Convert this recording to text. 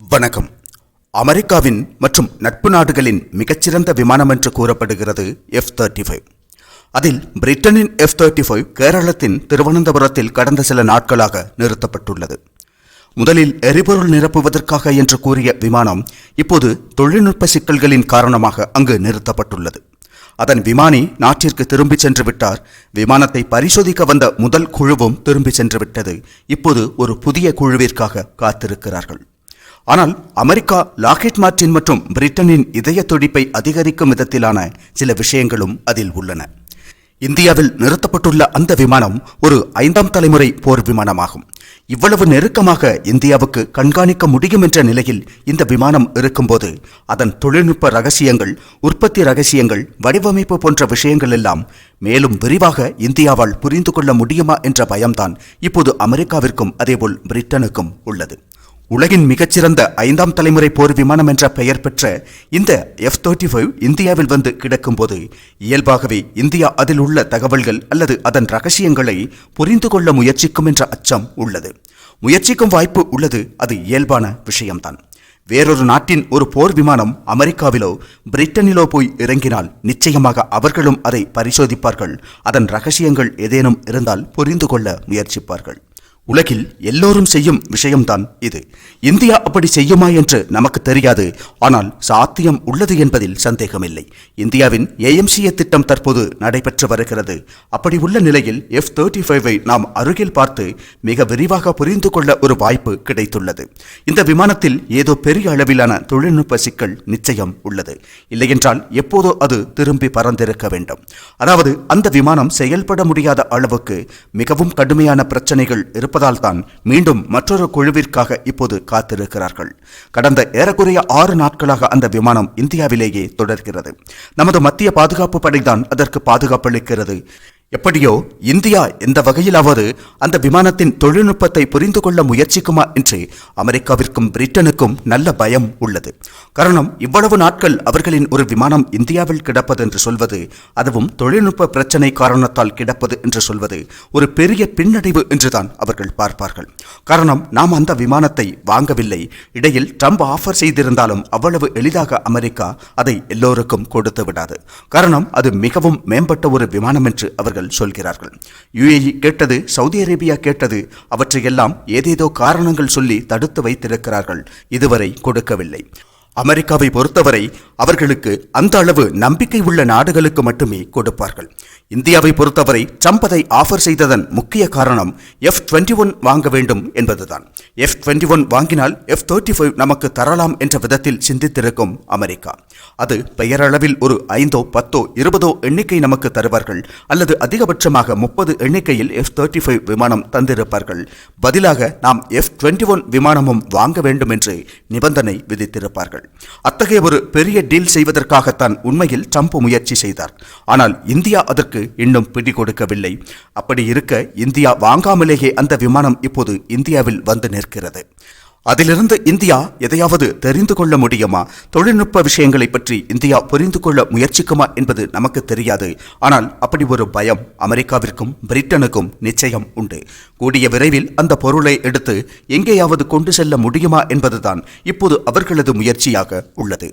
வணக்கம். அமெரிக்காவின் மற்றும் நட்பு நாடுகளின் மிகச்சிறந்த விமானம் என்று கூறப்படுகிறது எஃப் தேர்ட்டி ஃபைவ் அதில் பிரிட்டனின் எஃப் தேர்ட்டி ஃபைவ் கேரளத்தின் திருவனந்தபுரத்தில் கடந்த சில நாட்களாக நிறுத்தப்பட்டுள்ளது. முதலில் எரிபொருள் நிரப்புவதற்காக என்று கூறிய விமானம் இப்போது தொழில்நுட்ப சிக்கல்களின் காரணமாக அங்கு நிறுத்தப்பட்டுள்ளது. அதன் விமானி நாட்டிற்கு திரும்பிச் சென்று விட்டார். விமானத்தை பரிசோதிக்க வந்த முதல் குழுவும் திரும்பிச் சென்று விட்டது. இப்போது ஒரு புதிய குழுவிற்காக காத்திருக்கிறார்கள். ஆனால் அமெரிக்கா லாக்கெட் மார்டின் மற்றும் பிரிட்டனின் இதய துடிப்பை அதிகரிக்கும் விதத்திலான சில விஷயங்களும் அதில் உள்ளன. இந்தியாவில் நிறுத்தப்பட்டுள்ள அந்த விமானம் ஒரு ஐந்தாம் தலைமுறை போர் விமானமாகும். இவ்வளவு நெருக்கமாக இந்தியாவுக்கு கண்காணிக்க முடியும் என்ற நிலையில் இந்த விமானம் இருக்கும்போது அதன் தொழில்நுட்ப ரகசியங்கள் உற்பத்தி ரகசியங்கள் வடிவமைப்பு போன்ற விஷயங்கள் எல்லாம் மேலும் விரிவாக இந்தியாவால் புரிந்து கொள்ள முடியுமா என்ற பயம்தான் இப்போது அமெரிக்காவிற்கும் அதேபோல் பிரிட்டனுக்கும் உள்ளது. உலகின் மிகச்சிறந்த ஐந்தாம் தலைமுறை போர் விமானம் என்ற பெயர் பெற்ற இந்த எஃப் தேர்ட்டி ஃபைவ் இந்தியாவில் வந்து கிடக்கும்போது இயல்பாகவே இந்தியா அதில் உள்ள தகவல்கள் அல்லது அதன் ரகசியங்களை புரிந்து கொள்ள முயற்சிக்கும் என்ற அச்சம் உள்ளது. முயற்சிக்கும் வாய்ப்பு உள்ளது அது இயல்பான விஷயம்தான். வேறொரு நாட்டின் ஒரு போர் விமானம் அமெரிக்காவிலோ பிரிட்டனிலோ போய் இறங்கினால் நிச்சயமாக அவர்களும் அதை பரிசோதிப்பார்கள். அதன் ரகசியங்கள் ஏதேனும் இருந்தால் புரிந்து கொள்ள முயற்சிப்பார்கள். உலகில் எல்லோரும் செய்யும் விஷயம்தான் இது. இந்தியா அப்படி செய்யுமா என்று நமக்கு தெரியாது. ஆனால் சாத்தியம் உள்ளது என்பதில் சந்தேகமில்லை. இந்தியாவின் ஏஎம்சிஏ திட்டம் தற்போது நடைபெற்று வருகிறது. அப்படி உள்ள நிலையில் எஃப் தேர்ட்டி ஃபைவை நாம் அருகில் பார்த்து மிக விரிவாக புரிந்து கொள்ள ஒரு வாய்ப்பு கிடைத்துள்ளது. இந்த விமானத்தில் ஏதோ பெரிய அளவிலான தொழில்நுட்ப சிக்கல் நிச்சயம் உள்ளது. இல்லையென்றால் எப்போதோ அது திரும்பி பறந்திருக்க வேண்டும். அதாவது அந்த விமானம் செயல்பட முடியாத அளவுக்கு மிகவும் கடுமையான பிரச்சனைகள் இருப்ப இருப்பதால் தான் மீண்டும் மற்றொரு குழுவிற்காக இப்போது காத்திருக்கிறார்கள். கடந்த ஏறக்குறைய ஆறு நாட்களாக அந்த விமானம் இந்தியாவிலேயே தொடர்கிறது. நமது மத்திய பாதுகாப்பு படைதான் அதற்கு பாதுகாப்பளிக்கிறது எப்படியோ இந்தியா எந்த வகையிலாவது அந்த விமானத்தின் தொழில்நுட்பத்தை புரிந்து கொள்ள முயற்சிக்குமா என்று அமெரிக்காவிற்கும் பிரிட்டனுக்கும் நல்ல பயம் உள்ளது. காரணம் இவ்வளவு நாட்கள் அவர்களின் ஒரு விமானம் இந்தியாவில் கிடப்பது என்று சொல்வது அதுவும் தொழில்நுட்ப பிரச்சனை காரணத்தால் கிடப்பது என்று சொல்வது ஒரு பெரிய பின்னடைவு என்றுதான் அவர்கள் பார்ப்பார்கள். காரணம் நாம் அந்த விமானத்தை வாங்கவில்லை. இடையில் ட்ரம்ப் ஆஃபர் செய்திருந்தாலும் அவ்வளவு எளிதாக அமெரிக்கா அதை எல்லோருக்கும் கொடுத்து விடாது. காரணம் அது மிகவும் மேம்பட்ட ஒரு விமானம் என்று அவர்கள் சொல்கிறார்கள். யுஏஇ கேட்டது சவுதி அரேபியா கேட்டது அவற்றையெல்லாம் ஏதேதோ காரணங்கள் சொல்லி தடுத்து வைத்திருக்கிறார்கள். இதுவரை கொடுக்கவில்லை. அமெரிக்காவை பொறுத்தவரை அவர்களுக்கு அந்த அளவு நம்பிக்கை உள்ள நாடுகளுக்கு மட்டுமே கொடுப்பார்கள். இந்தியாவை பொறுத்தவரை ட்ரம்ப் அதை ஆஃபர் செய்ததன் முக்கிய காரணம் எஃப் டுவெண்ட்டி ஒன் வாங்க வேண்டும் என்பதுதான். எஃப் டுவெண்ட்டி ஒன் வாங்கினால் எஃப் தேர்ட்டி ஃபைவ் நமக்கு தரலாம் என்ற விதத்தில் சிந்தித்திருக்கும் அமெரிக்கா. அது பெயரளவில் ஒரு ஐந்தோ பத்தோ இருபதோ எண்ணிக்கை நமக்கு தருவார்கள். அல்லது அதிகபட்சமாக முப்பது எண்ணிக்கையில் எஃப் தேர்ட்டி ஃபைவ் விமானம் தந்திருப்பார்கள். பதிலாக நாம் எஃப் டுவெண்ட்டி ஒன் விமானமும் வாங்க வேண்டும் என்று நிபந்தனை விதித்திருப்பார்கள். அத்தகைய ஒரு பெரிய டீல் செய்வதற்காகத்தான் உண்மையில் ட்ரம்ப் முயற்சி செய்தார். ஆனால் இந்தியா அதற்கு இன்னும் பிடி கொடுக்கவில்லை. அப்படி இருக்க இந்தியா வாங்காமலேயே அந்த விமானம் இப்போது இந்தியாவில் வந்து நிற்கிறது. அதிலிருந்து இந்தியா எதையாவது தெரிந்து கொள்ள முடியுமா? தொழில்நுட்ப விஷயங்களை பற்றி இந்தியா புரிந்து கொள்ள முயற்சிக்குமா என்பது நமக்கு தெரியாது. ஆனால் அப்படி ஒரு பயம் அமெரிக்காவிற்கும் பிரிட்டனுக்கும் நிச்சயம் உண்டு. கூடிய விரைவில் அந்த பொருளை எடுத்து எங்கேயாவது கொண்டு செல்ல முடியுமா என்பதுதான் இப்போது அவர்களது முயற்சியாக உள்ளது.